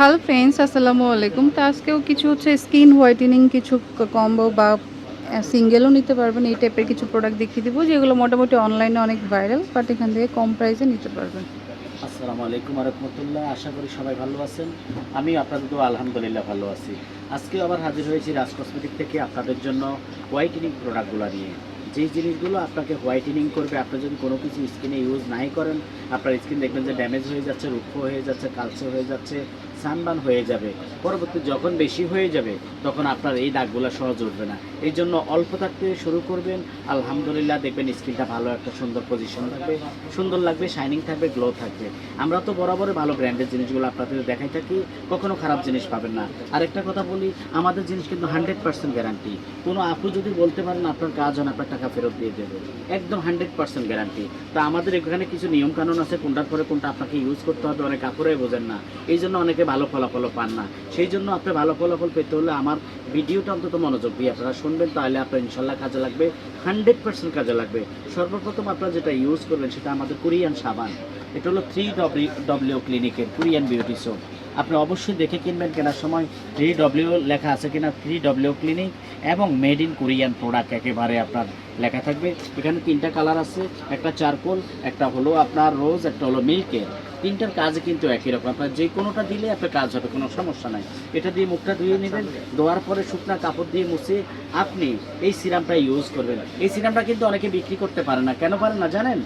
Hello friends, আসসালামু আলাইকুম। তো আজকেও কিছু হচ্ছে স্কিন হোয়াইটেনিং, কিছু কম্বো বা সিঙ্গেলও নিতে পারবেন। এই টাইপের কিছু প্রোডাক্ট দেখিয়ে দিব, যেগুলো মোটামুটি অনলাইনে অনেক ভাইরাল বাট এখান থেকে কম প্রাইসে নিতে পারবেন। আসসালামু আলাইকুম রহমতুল্লাহ। আশা করি সবাই ভালো আছেন। আমি আপনাদের আলহামদুলিল্লাহ ভালো আছি। আজকেও আবার হাজির হয়েছি রাজ কসমেটিক থেকে আপনাদের জন্য হোয়াইটেনিং প্রোডাক্টগুলো নিয়ে। যেই জিনিসগুলো আপনাকে হোয়াইটেনিং করবে, আপনি যদি কোনো কিছু স্কিনে ইউজ নাই করেন, আপনার স্কিন দেখবেন যে ড্যামেজ হয়ে যাচ্ছে, রুক্ষ হয়ে যাচ্ছে, কালচে হয়ে যাচ্ছে সানবান হয়ে যাবে। পরবর্তী যখন বেশি হয়ে যাবে তখন আপনার এই দাগগুলো সহজ উঠবে না। এই জন্য অল্প থাকতে শুরু করবেন। আলহামদুলিল্লাহ দেখবেন স্কিনটা ভালো একটা সুন্দর পজিশন থাকবে। সুন্দর লাগবে শাইনিং থাকবে গ্লো থাকবে। আমরা তো বরাবরই ভালো ব্র্যান্ডের জিনিসগুলো আপনাদের দেখাই থাকি কখনো খারাপ জিনিস পাবেন না। আরেকটা কথা বলি আমাদের জিনিস কিন্তু হান্ড্রেড পার্সেন্ট গ্যারান্টি কোনো আপু যদি বলতে পারেন আপনার কাজ হয় না, আপনার টাকা ফেরত দিয়ে দেবে। একদম হান্ড্রেড পার্সেন্ট গ্যারান্টি তা আমাদের এখানে কিছু নিয়ম কানুন আছে কোনটার পরে কোনটা আপনাকে ইউজ করতে হবে অনেক কাপড়ে বোঝেন না। এই জন্য অনেকে ভালো ফলাফল পান না। সেই জন্য আপনি ভালো ফলাফল পেতে হলে আমার ভিডিওটা অন্তত মনোযোগ দিয়ে আপনারা শুনবেন, তাহলে আপনার ইনশাল্লাহ কাজে লাগবে, হান্ড্রেড পার্সেন্ট কাজে লাগবে। সর্বপ্রথম আপনারা যেটা ইউজ করবেন সেটা আমাদের কোরিয়ান সাবান। এটা হলো থ্রি ডব্লিউ ডব্লিউ ক্লিনিকের কোরিয়ান বিউটি সোপ। আপনি অবশ্যই দেখে কিনবেন কেনার সময় থ্রি ডব্লিউ লেখা আছে কিনা থ্রি ডব্লিউ ক্লিনিক এবং মেড ইন কোরিয়ান প্রোডাক্ট একেবারে আপনার লেখা থাকবে। এখানে তিনটা কালার আছে, একটা চারকোল একটা হলো আপনার রোজ একটা হলো মিল্কের তিনটার কাজ কিন্তু একই রকম। আপনার যে কোনোটা দিলে আপনার কাজ হবে, কোনো সমস্যা নাই। এটা দিয়ে মুখটা ধুয়ে নেবেন, ধোয়ার পরে শুকনা কাপড় দিয়ে মুছে আপনি এই সিরামটা ইউজ করবেন। এই সিরামটা কিন্তু অনেকে বিক্রি করতে পারে না। কেন পারে না জানেন?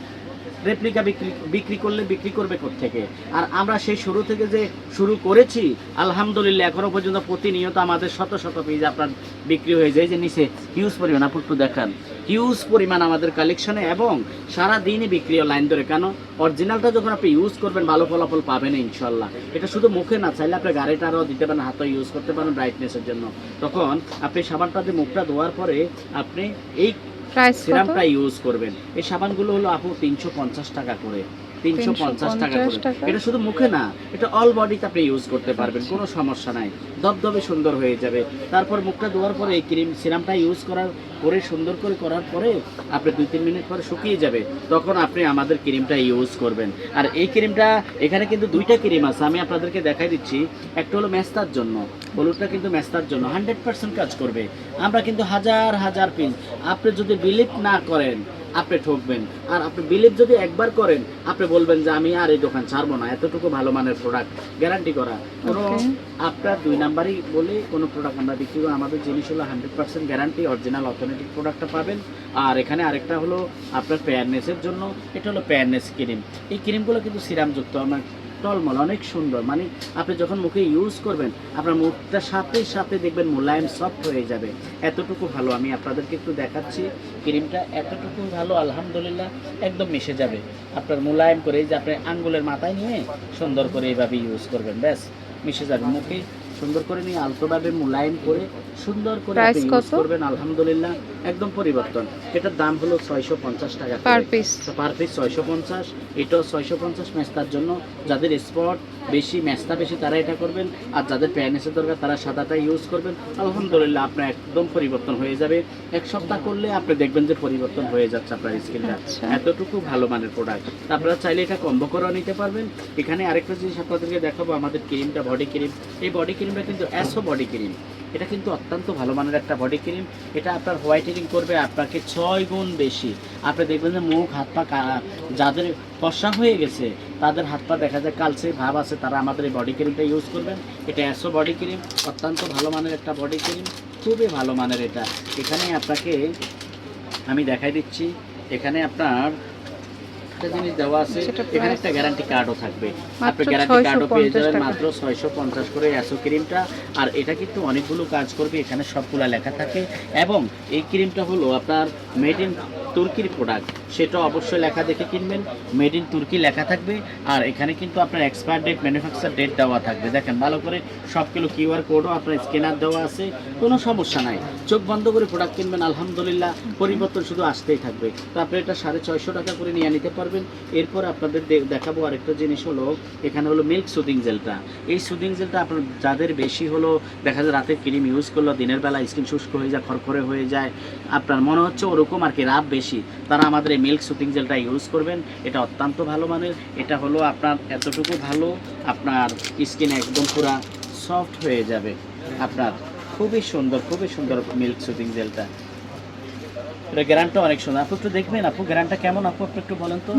রেপ্লিকা বিক্রি বিক্রি করলে বিক্রি করবে থেকে আর আমরা সেই শুরু থেকে যে শুরু করেছি, আলহামদুলিল্লাহ এখনও পর্যন্ত প্রতিনিয়ত আমাদের শত শত পেজ আপনার বিক্রি হয়ে যায়। যে নিচে হিউজ পরিমাণ, আপনি একটু দেখান। হিউজ পরিমাণ আমাদের কালেকশনে এবং সারা দিনই বিক্রি লাইন ধরে। কেন? অরিজিনালটা যখন আপনি ইউজ করবেন, ভালো ফলাফল পাবেন ইনশাল্লাহ। এটা শুধু মুখে না, চাইলে আপনি গাড়িটা আরও দিতে পারেন হাতে ইউজ করতে পারেন ব্রাইটনেসের জন্য। তখন আপনি সাবানটা দিয়ে মুখটা ধোয়ার পরে আপনি এই প্রাইস কত? সিরামটা ইউজ করবেন। এই সাবানগুলো হলো আপু তিনশো পঞ্চাশ টাকা করে। তিনশো পঞ্চাশ টাকা করে। এটা শুধু মুখে না এটা অল বডিতে আপনি ইউজ করতে পারবেন কোনো সমস্যা নাই। দবদবে সুন্দর হয়ে যাবে। তারপর মুখটা ধোয়ার পরে এই ক্রিম সিরামটা ইউজ করার সুন্দর করে করার পরে আপনি দুই তিন মিনিট পরে শুকিয়ে যাবে। তখন আপনি আমাদের ক্রিমটা ইউজ করবেন। আর এই ক্রিমটা এখানে কিন্তু দুইটা ক্রিম আছে। আমি আপনাদেরকে দেখাই দিচ্ছি। একটা হলো মেস্তার জন্য। হলুদটা কিন্তু মেস্তার জন্য। হান্ড্রেড পার্সেন্ট কাজ করবে। আমরা কিন্তু হাজার হাজার পিস আপনি যদি বিলিভ না করেন আপনি ঠকবেন। আর আপনি বিলিভ যদি একবার করেন আপনি বলবেন যে আমি আর এই দোকান ছাড়বো না এতটুকু ভালো মানের প্রোডাক্ট গ্যারান্টি করা। কোনো আপনার দুই নাম্বারই বলে কোনো প্রোডাক্ট আমরা বিক্রি করি আমাদের জিনিস হলো hundred percent guarantee original authentic প্রোডাক্টটা পাবেন। আর এখানে আরেকটা হলো আপনার পেয়ারনেসের জন্য এটা হলো ফেয়ারনেস ক্রিম এই ক্রিমগুলো কিন্তু সিরামযুক্ত আমার টলমল, অনেক সুন্দর। মানে আপনি যখন মুখে ইউজ করবেন, আপনার মুখটা সাথে সাথে দেখবেন মোলায়েম সফট হয়ে যাবে। এতটুকু ভালো, আমি আপনাদেরকে একটু দেখাচ্ছি। ক্রিমটা এতটুকু ভালো, আলহামদুলিল্লাহ, একদম মিশে যাবে। আপনার মোলায়েম করে যে আপনি আঙ্গুলের মাথায় নিয়ে সুন্দর করে এইভাবে ইউজ করবেন, ব্যাস, মিশে যাবে মুখে। সুন্দর করে নিয়ে আলতোভাবে মোলায়েম করে সুন্দর করে আপনি ইউজ করবেন আলহামদুলিল্লাহ একদম পরিবর্তন। এটার দাম হলো ছয়শো পঞ্চাশ টাকা পার পিস পার পিস ছয়শো পঞ্চাশ এটাও ছয়শো পঞ্চাশ মেস্তার জন্য। যাদের স্পট বেশি মেস্তা বেশি তারা এটা করবেন। আর যাদের প্যানেসের দরকার তারা সাদাটা ইউজ করবেন। আলহামদুলিল্লাহ আপনার একদম পরিবর্তন হয়ে যাবে। এক সপ্তাহ করলে আপনি দেখবেন যে পরিবর্তন হয়ে যাচ্ছে আপনার স্কিনটা আচ্ছা। এতটুকু ভালো মানের প্রোডাক্ট আপনারা চাইলে এটা কম্বো করেও নিতে পারবেন। এখানে আরেকটা জিনিস আপনাদেরকে দেখাবো আমাদের ক্রিমটা বডি ক্রিম এই বডি ক্রিমটা কিন্তু অ্যাসো বডি ক্রিম এটা কিন্তু অত্যন্ত ভালো মানের একটা বডি ক্রিম এটা আপনার হোয়াইটেনিং করবে, আপনাকে ছয় গুণ বেশি। আপনি দেখবেন যে মুখ, হাত পা যাদের ফর্সা হয়ে গেছে, তাদের হাত পা দেখা যায় কালচে ভাব আছে, তারা আমাদের এই বডি ক্রিমটা ইউজ করবেন। এটা অ্যাসো বডি ক্রিম অত্যন্ত ভালো মানের একটা বডি ক্রিম খুবই ভালো মানের এটা। এখানে আপনাকে আমি দেখাই দিচ্ছি, এখানে আপনার একটা জিনিস দেওয়া আছে এখানে? একটা গ্যারান্টি কার্ডও থাকবে। আপনি গ্যারান্টি কার্ডও পেয়ে যাবেন মাত্র ছয়শো পঞ্চাশ করে অ্যাসো ক্রিমটা আর এটা কিন্তু অনেকগুলো কাজ করবে এখানে সবগুলা লেখা থাকে। এবং এই ক্রিমটা হলো আপনার মেড ইন তুর্কির প্রোডাক্ট সেটা অবশ্যই লেখা দেখে কিনবেন। মেড ইন তুর্কি লেখা থাকবে। আর এখানে কিন্তু আপনার এক্সপায়ার ডেট ম্যানুফ্যাকচার ডেট দেওয়া থাকবে। দেখেন ভালো করে সবগুলো কিউআর কোডও আপনার স্ক্যানার দেওয়া আছে। কোনো সমস্যা নাই। চোখ বন্ধ করে প্রোডাক্ট কিনবেন আলহামদুলিল্লাহ। পরিবর্তন শুধু আসতেই থাকবে। তো আপনি এটা সাড়ে ছয়শো টাকা করে নিয়ে নিতে পারবেন। পারবেন এরপর আপনাদের দেখাবো আরেকটা জিনিস হলো, এখানে হলো মিল্ক সুদিং জেলটা এই সুদিং জেলটা আপনার যাদের বেশি হলো, দেখা যায় রাতে ক্রিম ইউজ করল, দিনের বেলা স্কিন শুষ্ক হয়ে যায় খরখরে হয়ে যায়, আপনার মনে হচ্ছে ওরকম আর কি রাব বেশি, তারা আমাদের এই মিল্ক সুদিং জেলটা ইউজ করবেন। এটা অত্যন্ত ভালো মানের, এটা হলো আপনার এতটুকু ভালো, আপনার স্কিন একদম পুরা সফট হয়ে যাবে। আপনার খুবই সুন্দর খুবই সুন্দর মিল্ক সুদিং জেলটা এটা অনেক সুন্দর। আপু একটু দেখবেন আপু কেমন আপু আপনি একটু বলেন তো?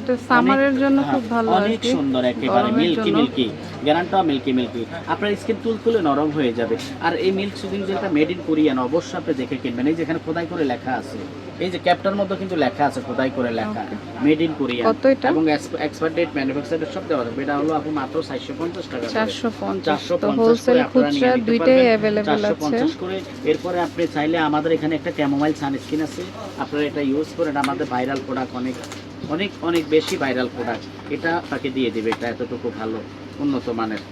এটা সামারের জন্য হ্যাঁ, খুব ভালো অনেক সুন্দর একেবারে। মিল্কি। মিল্কি। গ্যারান্টা মিল্কি মিল্কি। আপনার স্কিন তুলতুলে নরম হয়ে যাবে। আর এই মিল্ক সুদিন যেটা মেড ইন কোরিয়ান অবশ্যই আপনি দেখে কিনবেন। এই যেখানে খোদাই করে লেখা আছে। এই যে ক্যাপটার মধ্যে কিন্তু লেখা আছে খোদাই করে লেখা। মেড ইন কোরিয়ান কত এটা? এবং এক্সপায়ার ডেট ম্যানুফ্যাকচারের সব দেওয়া থাকবে। এটা হলো আপু মাত্র 450 টাকা করে। চারশো পঞ্চাশ। তো 450 হোলসেল করে খুচরা দুইটাই। অ্যাভেলেবেল আছে। 450 করে। এরপরে আপনি চাইলে আমাদের এখানে একটা ক্যামোমাইল সানস্ক্রিন আছে। আপনারা এটা ইউজ করেন আমাদের ভাইরাল প্রোডাক্ট অনেক অনেক অনেক বেশি ভাইরাল প্রোডাক্ট এটা তাকে দিয়ে দিবে এটা এতটুকু ভালো উন্নত মানের।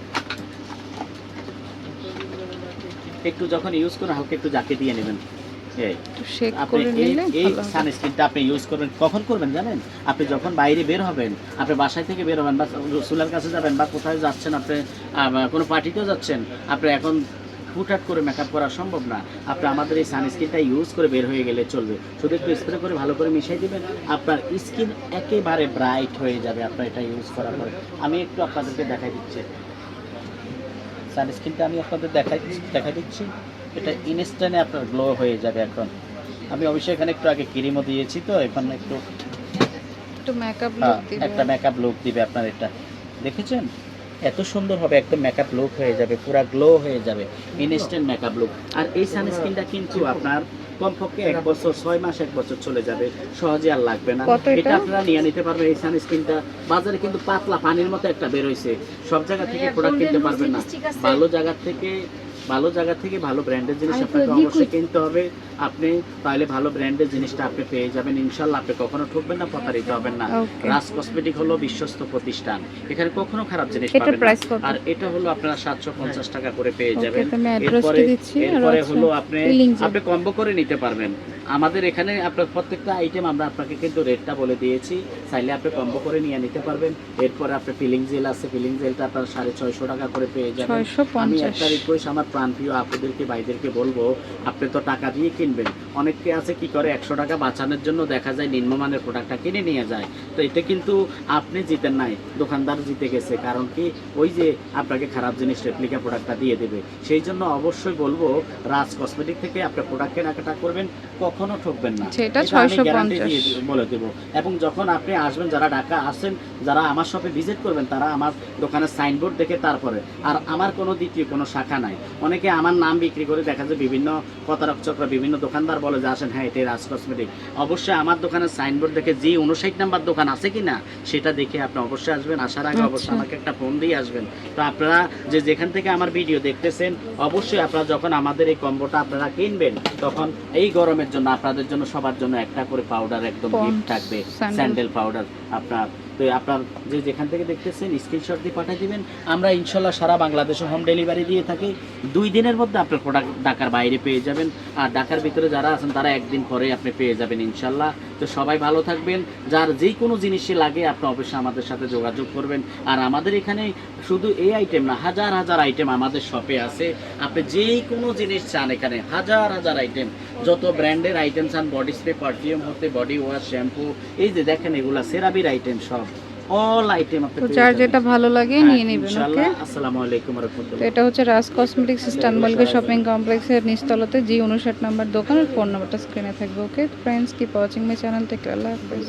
একটু যখন ইউজ করেন হালকা একটু জাকে দিয়ে নেবেন। এই একটু শেক আপনি করে এই নিলে এই ভালো হবে। সানস্ক্রিনটা আপনি ইউজ করবেন কখন করবেন জানেন? আপনি যখন বাইরে বের হবেন আপনি বাসায় থেকে বের হবেন বা কাছে যাবেন বা কোথায় যাচ্ছেন আপনি কোনো পার্টিতেও যাচ্ছেন আপনি এখন হুটহাট করে মেকআপ করা সম্ভব না। আপনি আমাদের এই সানস্ক্রিনটা ইউজ করে বের হয়ে গেলে চলবে। শুধু একটু স্প্রে করে ভালো করে মিশিয়ে দিবেন আপনার স্কিন একেবারে ব্রাইট হয়ে যাবে আপনার এটা ইউজ করার পরে। আমি একটু আপনাদেরকে দেখাই দিচ্ছি। সানস্ক্রিনটা আমি আপনাদের দেখাই দেখা দিচ্ছি। এটা ইনস্ট্যান্টে আপনার গ্লো হয়ে যাবে এখন। আমি অবশ্যই এখানে একটু আগে ক্রিমও দিয়েছি তো এখন একটু একটু মেকআপ হ্যাঁ, লুক দিবে। একটা মেকআপ লুক দিবে আপনার এটা। দেখেছেন? এত সুন্দর হবে একদম মেকআপ লুক হয়ে যাবে পুরা গ্লো হয়ে যাবে ইনস্ট্যান্ট মেকআপ লুক আর এই সানস্ক্রিনটা কিন্তু আপনার কমপক্ষে এক বছর ছয় মাস এক বছর চলে যাবে সহজে আর লাগবে না। এটা? এটা আপনারা নিয়ে নিতে পারবেন এই সানস্ক্রিনটা বাজারে কিন্তু পাতলা পানির মতো একটা বেরোইছে সব জায়গা থেকে প্রোডাক্ট কিনতে পারবেন না। ভালো জায়গা থেকে ভালো জায়গা থেকে ভালো ব্র্যান্ডের জিনিস আপনাকে অবশ্যই কিনতে হবে। আপনি তাহলে ভালো ব্র্যান্ডের জিনিসটা আপনি পেয়ে যাবেন। ইনশাল্লাহ আপনি কখনো ঠকবেন না প্রতারিত হবেন না। রাজ কসমেটিক হলো বিশ্বস্ত প্রতিষ্ঠান। এখানে কখনো খারাপ জিনিস পাবেন না। আর এটা হলো আপনারা সাতশো পঞ্চাশ টাকা করে পেয়ে যাবেন। এরপরে এরপরে হলো আপনি আপনি কম্বো করে নিতে পারবেন। আমাদের এখানে আপনার প্রত্যেকটা আইটেম আমরা আপনাকে কিন্তু রেটটা বলে দিয়েছি। চাইলে আপনি কম্বো করে নিয়ে নিতে পারবেন। এরপরে আপনার ফিলিং জেল আছে। ফিলিং জেলটা আপনার সাড়ে ছয়শো টাকা করে পেয়ে যাবেন। আমি একটা রিকোয়েস্ট আমার প্রাণপ্রিয় আপুদেরকে ভাইদেরকে বলব আপনি তো টাকা দিয়ে কিনবেন। অনেকে আছে কি করে একশো টাকা বাঁচানোর জন্য দেখা যায় নিম্নমানের প্রোডাক্টটা কিনে নিয়ে যায়। তো এতে কিন্তু আপনি জিতেন নাই দোকানদার জিতে গেছে। কারণ কি? ওই যে আপনাকে খারাপ জিনিস রেপ্লিকা প্রোডাক্টটা দিয়ে দেবে। সেই জন্য অবশ্যই বলব রাজ কসমেটিক থেকে আপনার প্রোডাক্ট কেনাকাটা করবেন কখনো ঠকবেন না। সেটা এটা আমি 650 guarantee দিয়ে দিব- বলে দেবো। এবং যখন আপনি আসবেন যারা ঢাকা আসেন যারা আমার শপে ভিজিট করবেন তারা আমার দোকানের সাইনবোর্ড দেখে তারপরে। আর আমার কোনো দ্বিতীয় কোনো শাখা নাই। অনেকে আমার নাম বিক্রি করে দেখা যায় বিভিন্ন প্রতারক চক্র বিভিন্ন দোকানদার বলে যে আসেন হ্যাঁ এটাই রাজ কসমেটিক অবশ্যই আমার দোকানের সাইনবোর্ড দেখে যে উনষাট নাম্বার দোকান আছে কি না সেটা দেখে আপনি অবশ্যই আসবেন। আসার আগে অবশ্যই আচ্ছা। আমাকে একটা ফোন দিয়ে আসবেন। তো আপনারা যে যেখান থেকে আমার ভিডিও দেখতেছেন অবশ্যই আপনারা যখন আমাদের এই কম্বোটা আপনারা কিনবেন তখন এই গরমের জন্য আপনাদের জন্য সবার জন্য একটা করে পাউডার একদম গিফট থাকবে। স্যান্ডেল পাউডার আপনার তো আপনার যে যেখান থেকে দেখতেছেন স্ক্রিনশট দিয়ে পাঠিয়ে দিবেন। আমরা ইনশাল্লাহ সারা বাংলাদেশে হোম ডেলিভারি দিয়ে থাকি। দুই দিনের মধ্যে আপনার প্রোডাক্ট ঢাকার বাইরে পেয়ে যাবেন। আর ঢাকার ভিতরে যারা আছেন, তারা একদিন পরে আপনি পেয়ে যাবেন ইনশাল্লাহ। তো সবাই ভালো থাকবেন। যার যে কোনো জিনিসই লাগে, আপনি অবশ্যই আমাদের সাথে যোগাযোগ করবেন। আর আমাদের এখানে শুধু এই আইটেম না, হাজার হাজার আইটেম আমাদের শপে আছে। আপনি যে কোনো জিনিস চান এখানে, হাজার হাজার আইটেম যত ব্র্যান্ডের আইটেম চান বডি স্প্রে পারফিউম হতে বডি ওয়াশ শ্যাম্পু এই যে দেখেন এগুলা সেরাবির আইটেম সব। অল আইটেম তো যার যেটা ভালো লাগে হ্যাঁ, নিয়ে নেবেন ওকে। আসসালামু আলাইকুম ওয়া রাহমাতুল্লাহ এটা হচ্ছে রাজ কসমেটিক্স ইস্তানবুলকে শপিং কমপ্লেক্সের নিচতলাতে জি 59 নম্বর দোকানের ফোন নাম্বারটা স্ক্রিনে থাকবে okay? Friends keep watching my channel take আল্লাহ হাফেজ।